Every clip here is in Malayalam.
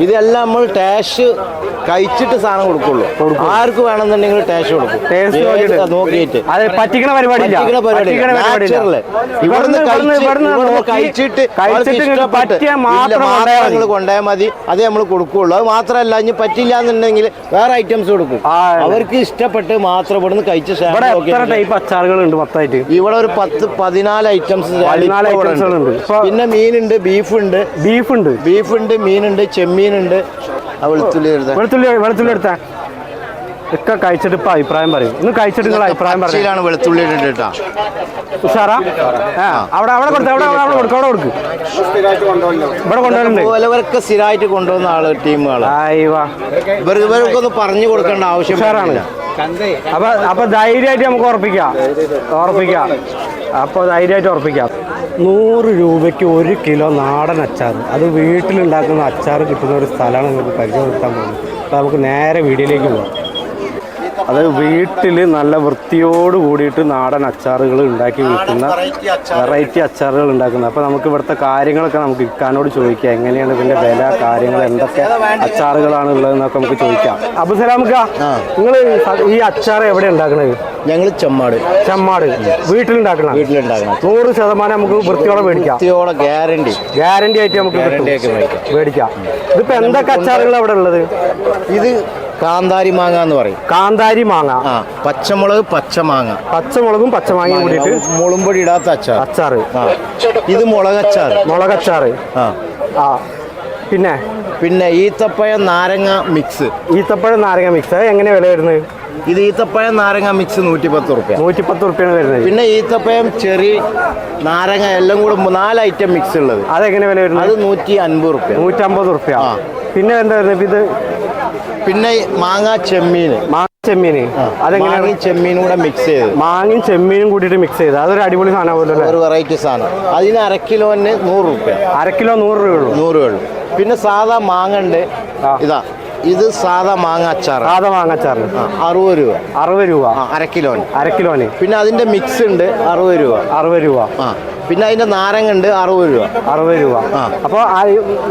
ഇതെല്ലാം നമ്മൾ ടാഷ് കഴിച്ചിട്ട് സാധനം കൊടുക്കുള്ളൂ. ആർക്ക് വേണമെന്നുണ്ടെങ്കിൽ ടേസ്റ്റ് കൊടുക്കും. ടേസ്റ്റ് നോക്കിയിട്ട്. പറ്റിക്കണ പരിപാടിയില്ല. പറ്റിക്കണ. Natural. ഇവിടുന്ന് കഴിച്ചിട്ട് നിങ്ങൾ കൊണ്ടുപോയാൽ മതി. അത് നമ്മൾ കൊടുക്കുള്ളൂ. അത് മാത്രമല്ല ഇനി പറ്റില്ല എന്നുണ്ടെങ്കിൽ വേറെ ഐറ്റംസ് കൊടുക്കും. അവർക്ക് ഇഷ്ടപ്പെട്ട് മാത്രം ഇവിടുന്ന് കഴിച്ച ടൈപ്പ് അച്ചാറുകളുണ്ട് മൊത്തമായിട്ട്? ഇവിടെ ഒരു പത്ത് പതിനാല് ഐറ്റംസ് പിന്നെ മീനുണ്ട് ബീഫ് ഉണ്ട്. ബീഫ് ഉണ്ട്. ബീഫ് ഉണ്ട് മീനുണ്ട് ചെമ്മീനുണ്ട്. വെളുത്തുള്ളി എടുത്ത. വെളുത്തുള്ളി വെളുത്തുള്ളി ഒക്കെ കഴിച്ചിട്ട് ഇപ്പൊ അഭിപ്രായം പറയും. ഇന്ന് കഴിച്ചിട്ട് നിങ്ങൾ അഭിപ്രായം പറയും. വെളുത്തുള്ളി ഇട്ടിട്ട് ഉഷാറാ? ആ അവിടെ അവിടെ കൊടുത്ത് അവിടെ അവിടെ കൊടുക്കും അവിടെ കൊടുക്കും. ഇവിടെ കൊണ്ടുവരുന്നുണ്ട് സ്ഥിരമായിട്ട് കൊണ്ടുവന്ന ആൾ ടീമുകളാണ് ആയി വാ. ഇവർ ഇവർക്കൊന്ന് പറഞ്ഞു കൊടുക്കേണ്ട ആവശ്യം ഉഷാറാണ്. അപ്പൊ അപ്പൊ ധൈര്യമായിട്ട് നമുക്ക് ഉറപ്പിക്കാം. ഉറപ്പിക്കാം. അപ്പൊ ധൈര്യമായിട്ട് ഉറപ്പിക്കാം. നൂറ് രൂപയ്ക്ക് ഒരു കിലോ നാടൻ അച്ചാർ അത് വീട്ടിലുണ്ടാക്കുന്ന അച്ചാർ കിട്ടുന്ന ഒരു സ്ഥലമാണ് നമുക്ക് പരിചയപ്പെടുത്താൻ പോകുന്നത്. അപ്പോൾ നമുക്ക് നേരെ വീഡിയോയിലേക്ക് പോകാം അത് വീട്ടിൽ നല്ല വൃത്തിയോട് കൂടിയിട്ട് നാടൻ അച്ചാറുകൾ ഉണ്ടാക്കി വിൽക്കുന്ന വെറൈറ്റി അച്ചാറുകൾ. ഉണ്ടാക്കുന്നത്. അപ്പോൾ നമുക്ക് ഇവിടുത്തെ കാര്യങ്ങളൊക്കെ നമുക്ക് ഇക്കാനോട് ചോദിക്കാം. എങ്ങനെയാണ് ഇതിന്റെ വില കാര്യങ്ങൾ എന്തൊക്കെ അച്ചാറുകളാണ് ഉള്ളതെന്നൊക്കെ നമുക്ക് ചോദിക്കാം. അബു സലാമുക്ക നിങ്ങൾ ഈ അച്ചാർ എവിടെ ഉണ്ടാക്കുന്നത് ഞങ്ങൾ ചെമ്മാട്. ചെമ്മാട്. വീട്ടിലുണ്ടാക്കണം വീട്ടിലുണ്ടാക്കണം നൂറ് ശതമാനം നമുക്ക് വൃത്തിയോടെ മേടിക്കാം. വൃത്തിയോടെ ഗ്യാരണ്ടി ഗ്യാരണ്ടി ആയിട്ട് നമുക്ക് മേടിക്കാം. ഇതിപ്പോ എന്തൊക്കെ അച്ചാറുകൾ അവിടെ ഉള്ളത്? ഇത് കാന്താരി മാങ്ങ എന്ന് പറയും. കാന്താരി മാങ്ങ. ആ പച്ചമുളക് പച്ചമാങ്ങ പച്ചമുളകും പച്ചമാങ്ങയും കൂടിയിട്ട് മുളുമ്പൊടി ഇടാത്ത അച്ചാർ അച്ചാർ ആ ഇത് മുളകച്ചാർ മുളകച്ചാർ ആ. ആ പിന്നെ? പിന്നെ ഈത്തപ്പഴം നാരങ്ങ മിക്സ് ഈത്തപ്പഴം നാരങ്ങ മിക്സ് എങ്ങനെ വില വരുന്നത്? ഇത് ഈത്തപ്പഴം നാരങ്ങ മിക്സ് നൂറ്റി പത്ത് റുപ്യ. നൂറ്റിപ്പത്ത് റുപ്യാണ് വരുന്നത്. പിന്നെ ഈത്തപ്പഴം ചെറി നാരങ്ങ എല്ലാം കൂടെ നാല് ഐറ്റം മിക്സ് ഉള്ളത്. അതെങ്ങനെ വില വരുന്നത്? അത് നൂറ്റി അൻപത് റുപ്യ. നൂറ്റമ്പത് റുപ്യ. പിന്നെ എന്താ വരുന്നത് ഇത്? പിന്നെ മാങ്ങ ചെമ്മീന്. മാങ്ങ ചെമ്മീന്. അതെങ്ങനെയാണ്? ചെമ്മീനും കൂടെ മിക്സ് ചെയ്ത്. മാങ്ങയും ചെമ്മീനും കൂടിയിട്ട് മിക്സ് ചെയ്ത്. അതൊരു അടിപൊളി സാധനം ഒരു വെറൈറ്റി സാധനം. അതിന് അര കിലോന് നൂറ് റുപ്യ. അര കിലോ നൂറ് രൂപയുള്ളൂ നൂറ് ഉള്ളൂ. പിന്നെ സാധാ മാങ്ങ ഉണ്ട്. ഇതാ ഇത് സാധാ മാങ്ങ അച്ചാർ സാധാ മാങ്ങ അച്ചാർ അറുപത് രൂപ. അറുപത് രൂപ. അരക്കിലോന് അര കിലോന്. അര കിലോന്. പിന്നെ അതിന്റെ മിക്സ് ഉണ്ട് അറുപത് രൂപ. അറുപത് രൂപ. ആ. പിന്നെ അതിന്റെ നാരങ്ങ ഉണ്ട് അറുപത് രൂപ. അറുപത് രൂപ. അപ്പോൾ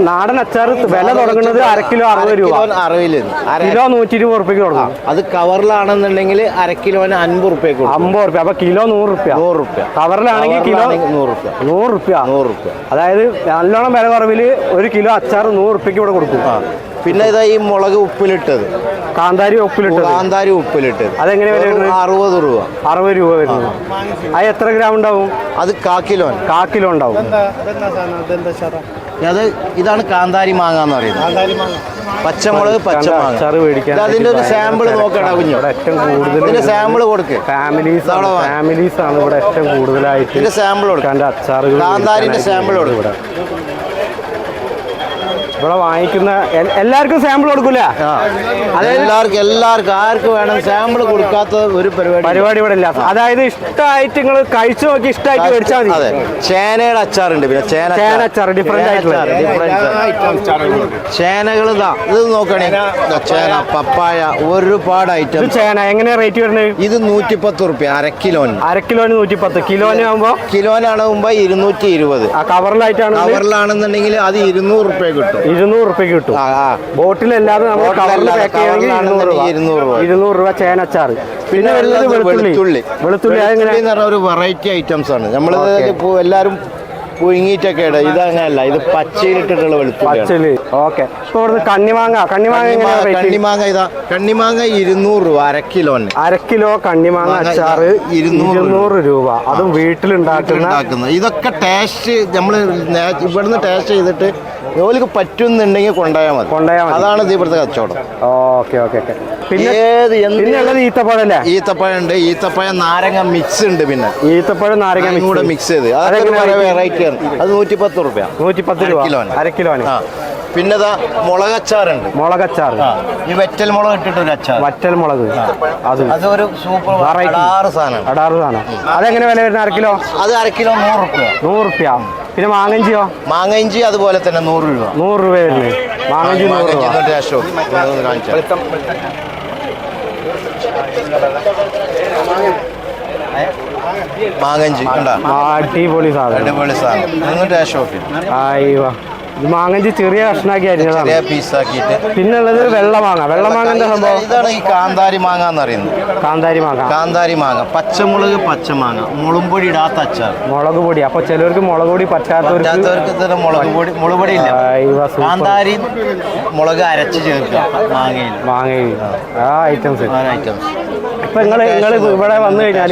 നാടൻ അച്ചാർ വില തുടങ്ങുന്നത് അര കിലോ അറുപത് രൂപ. അറുപതിൽ അര കിലോ നൂറ്റി ഇരുപത് റുപ്യക്ക് തുടങ്ങും അത് കവറിലാണെന്നുണ്ടെങ്കിൽ അര കിലോന് അൻപത് റുപ്യക്ക് കൊടുക്കും. അമ്പത് റുപ്യ അപ്പൊ കിലോ നൂറ് റുപ്യ നൂറ് റുപ്യ കവറിലാണെങ്കിൽ കിലോ നൂറ് റുപ്യ നൂറ് റുപ്യ നൂറ് റുപ്യ അതായത് നല്ലോണം വില കുറവിൽ ഒരു കിലോ അച്ചാർ നൂറ് റുപ്യക്ക് ഇവിടെ കൊടുക്കും. പിന്നെ ഇതാ ഈ മുളക് ഉപ്പിലിട്ടത്. കാന്താരി ഉപ്പിലിട്ടത്? കാന്താരി ഉപ്പിലിട്ട് അതെങ്ങനെ വരുന്നത്? അറുപത് രൂപ. അറുപത് രൂപ വരുന്നത്. അത് എത്ര ഗ്രാം ഉണ്ടാവും? അത് കാക്കിലോ കാക്കിലോ ഉണ്ടാവും. അത് ഇതാണ് കാന്താരി മാങ്ങ എന്ന് പറയുന്നത്. പച്ചമുളക് പച്ചമാങ്ങ. അച്ചാർ മേടിക്കാൻ അതിന്റെ ഒരു സാമ്പിൾ നോക്കണ്ട കുഞ്ഞു. ഏറ്റവും കൂടുതൽ ഇതിന്റെ സാമ്പിൾ കൊടുക്ക്. ഫാമിലീസ് ഫാമിലീസ് ആണ് ഇവിടെ ഏറ്റവും കൂടുതലായിട്ട് ഇതിന്റെ സാമ്പിൾ കൊടുക്ക്. കണ്ട അച്ചാറുകൾ കാന്താരിന്റെ സാമ്പിൾ സാമ്പിൾ കൊടുക്ക്. ഇവിടെ വാങ്ങിക്കുന്ന എല്ലാവർക്കും സാമ്പിൾ കൊടുക്കൂല? എല്ലാവർക്കും എല്ലാവർക്കും ആർക്ക് വേണം സാമ്പിൾ കൊടുക്കാത്ത ഒരു പരിപാടി പരിപാടി ഇവിടെ ഇല്ല. അതായത് ഇഷ്ടമായിട്ട് നിങ്ങൾ കഴിച്ചു നോക്കി ഇഷ്ടമായിട്ട് മേടിച്ചാൽ മതി. ചേനയുടെ അച്ചാറുണ്ട് പിന്നെ ചേന ചേന അച്ചാർ, ഡിഫറെന്റ് ആയിട്ടുള്ള. ചേനകൾ ഇതാ ഇത് നോക്കണേ. ചേന പപ്പായ. ഒരുപാട് ഐറ്റം ചേന എങ്ങനെ റേറ്റ് വരുന്നത്? ഇത് നൂറ്റിപ്പത്ത് റുപ്യ അര കിലോന്. അര കിലോന് നൂറ്റി പത്ത് കിലോന് ആകുമ്പോ കിലോനാണ് മുമ്പ് ഇരുന്നൂറ്റി ഇരുപത്. ആ കവറിലായിട്ടാണ് കവറിലാണെന്നുണ്ടെങ്കിൽ അത് ഇരുന്നൂറ് റുപ്യ കിട്ടും. ഇരുന്നൂറ് രൂപയ്ക്ക് കിട്ടും. ബോട്ടിലല്ലാതെ നമ്മൾ കവറിൽ പാക്ക് ചെയ്യണമെങ്കിൽ ഇരുന്നൂറ് രൂപ. ഇരുന്നൂറ് രൂപ. ചേനച്ചാർ പിന്നെ വരുന്നത് വെളുത്തുള്ളി. വെളുത്തുള്ളി. അതെങ്ങനെ? ഒരു വെറൈറ്റി ഐറ്റംസ് ആണ്. നമ്മൾ എല്ലാവരും പുഴുങ്ങിയിട്ടൊക്കെ ഇട. ഇത് അങ്ങനല്ല. ഇത് പച്ചയിലിട്ടിട്ടുള്ള വെളുത്തുള്ളി ഓക്കെ ഇപ്പൊ ഇവിടുന്ന് കണ്ണിമാങ്ങ. കണ്ണിമാങ്ങ കണ്ണിമാങ്ങ ഇതാ. കണ്ണിമാങ്ങ ഇരുന്നൂറ് രൂപ അര കിലോന്. അര കിലോ കണ്ണിമാങ്ങ അച്ചാർ അച്ചാറ് ഇരുന്നൂറ് ഇരുന്നൂറ് രൂപ. അതും വീട്ടിലുണ്ടാക്കുന്ന ഇതൊക്കെ ടേസ്റ്റ് നമ്മൾ ഇവിടുന്ന് ടേസ്റ്റ് ചെയ്തിട്ട് ജോലിക്ക് പറ്റുന്നുണ്ടെങ്കിൽ കൊണ്ടുപോയാൽ മതി. കൊണ്ടുപോയാൽ മതി. അതാണ് ഇവിടുത്തെ കച്ചവടം. Okay okay okay. പിന്നെ ഉള്ളത് ഈത്തപ്പഴം ഉണ്ട്. ഈത്തപ്പഴം നാരങ്ങ മിക്സ് ഉണ്ട് പിന്നെ. ഈത്തപ്പഴം നാരങ്ങ കൂടെ മിക്സ് ചെയ്ത്. അതൊക്കെ വെറൈറ്റി ആണ്. അത് നൂറ്റി പത്ത് റുപ്യ നൂറ്റി പത്ത് രൂപ. കിലോന്. അര കിലോന്. പിന്നെ മുളകച്ചാറുണ്ട്. മുളകച്ചാർ ഈ വെറ്റൽ മുളക് ഇട്ടിട്ടൊരു അച്ചാർ വറ്റൽ മുളക്. അത്. അതൊരു സൂപ്പർ വെറൈറ്റി ആറ് സാധനം അടാറ് സാധനം. അതെങ്ങനെ വില വരുന്നത്? അര കിലോ? അത് അര കിലോ നൂറ് റുപ്യ. നൂറ് റുപ്യ. പിന്നെ മാങ്ങഞ്ചിയോ? മാങ്ങഞ്ചി അതുപോലെ തന്നെ നൂറ് രൂപ. നൂറ് രൂപ വരുന്നത് മാങ്ങഞ്ചി നൂറ് രൂപ. മാങ്ങഞ്ചി അടിപൊളി സാധനം. അടിപൊളി സാധനം. അയ്യോ ഇത് മാങ്ങഞ്ചി ചെറിയ കഷ്ണാക്കി അരിഞ്ഞതാണ്. പീസാക്കിയിട്ട്. പിന്നെ ഉള്ളത് വെള്ളമാങ്ങ മാങ്ങ വെള്ള സംഭവം? ഇതാണ് ഈ കാന്താരി മാങ്ങ എന്ന് പറയുന്നത്. കാന്താരി മാങ്ങ. കാന്താരി മാങ്ങ. പച്ചമുളക് പച്ചമാങ്ങ. മുളുംപൊടി ഇടാത്ത അച്ചാർ. മുളക് പൊടി. അപ്പൊ ചിലർക്ക് മുളക് പൊടി പറ്റാത്തവർക്ക് മുളക് പൊടി മുളക് പൊടി ഇല്ല. കാന്താരി മുളക് അരച്ച് ചേർക്കുക മാങ്ങയിൽ. മാങ്ങയിൽ. ആ. ഐറ്റംസ്. ഐറ്റംസ്. ഇപ്പൊ നിങ്ങൾ നിങ്ങൾ ഇവിടെ വന്നു കഴിഞ്ഞാൽ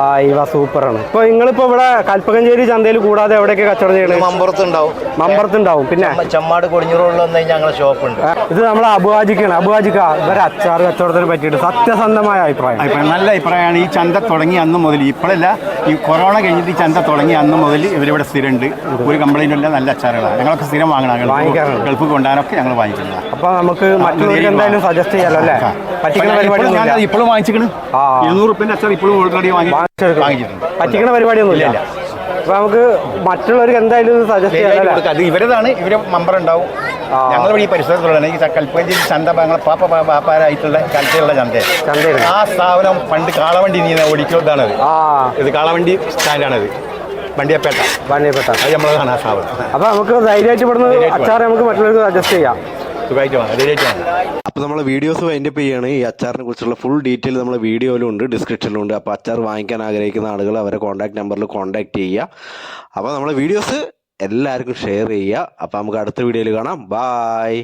ആ ഇവ സൂപ്പറാണ്. ഇപ്പൊ നിങ്ങളിപ്പോ ഇവിടെ കൽപ്പകഞ്ചേരി ചന്തയിൽ കൂടാതെ എവിടെയൊക്കെ കച്ചവടം ചെയ്യണത് മമ്പുറത്തുണ്ടാവും. മമ്പുറത്തുണ്ടാവും പിന്നെ? ചമ്മാട് കൊടിഞ്ഞൂറുള്ള വന്നു കഴിഞ്ഞാൽ ഞങ്ങളെ ഷോപ്പ് ഉണ്ട്. ഇത് നമ്മൾ അബുവാജിക്കാണ്. അബുവാജിക്ക ഇവരെ അച്ചാർ കച്ചവടത്തിനെ പറ്റിയിട്ട് സത്യസന്ധമായ അഭിപ്രായം. നല്ല അഭിപ്രായമാണ്. ഈ ചന്ത തുടങ്ങി അന്ന് മുതൽ ഇപ്പോഴല്ല ഈ കൊറോണ കഴിഞ്ഞിട്ട് ഈ ചന്ത തുടങ്ങി അന്ന് മുതൽ ഇവരിവിടെ സ്ഥിരമുണ്ട്. ഒരു കംപ്ലൈന്റും ഇല്ല നല്ല അച്ചാറുകളാണ്. ഞങ്ങളൊക്കെ സ്ഥിരം വാങ്ങണം. ഗൾഫ് കൊണ്ടാനൊക്കെ ഞങ്ങൾ വാങ്ങിക്കുന്നത് അപ്പൊ നമുക്ക് മറ്റുള്ളവർക്ക് എന്തായാലും സജസ്റ്റ് ചെയ്യാലോ അല്ലേ? പറ്റിക്കുന്ന പരിപാടി ഞാൻ ഇപ്പോഴും വാങ്ങിച്ചിക്കണ് ആ. ഇരുന്നൂറ് റുപ്യന്റെ അച്ചാർ ഇപ്പോഴും ഓൾറെഡി വാങ്ങി പറ്റിക്കണ വാങ്ങിച്ചിട്ടുണ്ട് പറ്റിക്കുന്ന പരിപാടിയൊന്നുമില്ല അപ്പൊ നമുക്ക് മറ്റുള്ളവർക്ക് എന്തായാലും സജസ്റ്റ് കൊടുക്കാം. അത് ഇവരതാണ് ഇവരെ മെമ്പർ ഉണ്ടാവും. ആ. ഈ പരിസരത്തുള്ളതാണ്. ഈ കൽപ്പഞ്ചേരി ചന്ത ഞങ്ങളെ പാപ്പ പാപ്പാരായിട്ടുള്ള കൽപ്പയുള്ള ചന്ത ചന്തയാണ് ആ സ്ഥാപനം പണ്ട് കാളവണ്ടി നീ ഓടിക്കുന്നതാണ്. ഇത് കാളവണ്ടി സ്റ്റാൻഡാണത്. വണ്ടിയപ്പേട്ട. വണ്ടിയപ്പേട്ട. അത് നമ്മളതാണ് ആ സ്ഥാപനം. അപ്പൊ നമുക്ക് ധൈര്യമായിട്ട് ഇവിടുന്ന് അച്ചാറ് നമുക്ക് മറ്റുള്ളവർക്ക് അഡ്ജസ്റ്റ് ചെയ്യാം. അപ്പോൾ നമ്മളെ വീഡിയോസ് വൈൻഡപ്പ് ചെയ്യാണ്. ഈ അച്ചാറിനെ കുറിച്ചുള്ള ഫുൾ ഡീറ്റെയിൽ നമ്മളെ വീഡിയോയിലും ഉണ്ട് ഡിസ്ക്രിപ്ഷനിലും ഉണ്ട്. അപ്പൊ അച്ചാർ വാങ്ങിക്കാൻ ആഗ്രഹിക്കുന്ന ആളുകൾ അവരെ കോൺടാക്ട് നമ്പറിൽ കോൺടാക്ട് ചെയ്യുക. അപ്പൊ നമ്മളെ വീഡിയോസ് എല്ലാവർക്കും ഷെയർ ചെയ്യുക. അപ്പൊ നമുക്ക് അടുത്ത വീഡിയോയിൽ കാണാം. ബായ്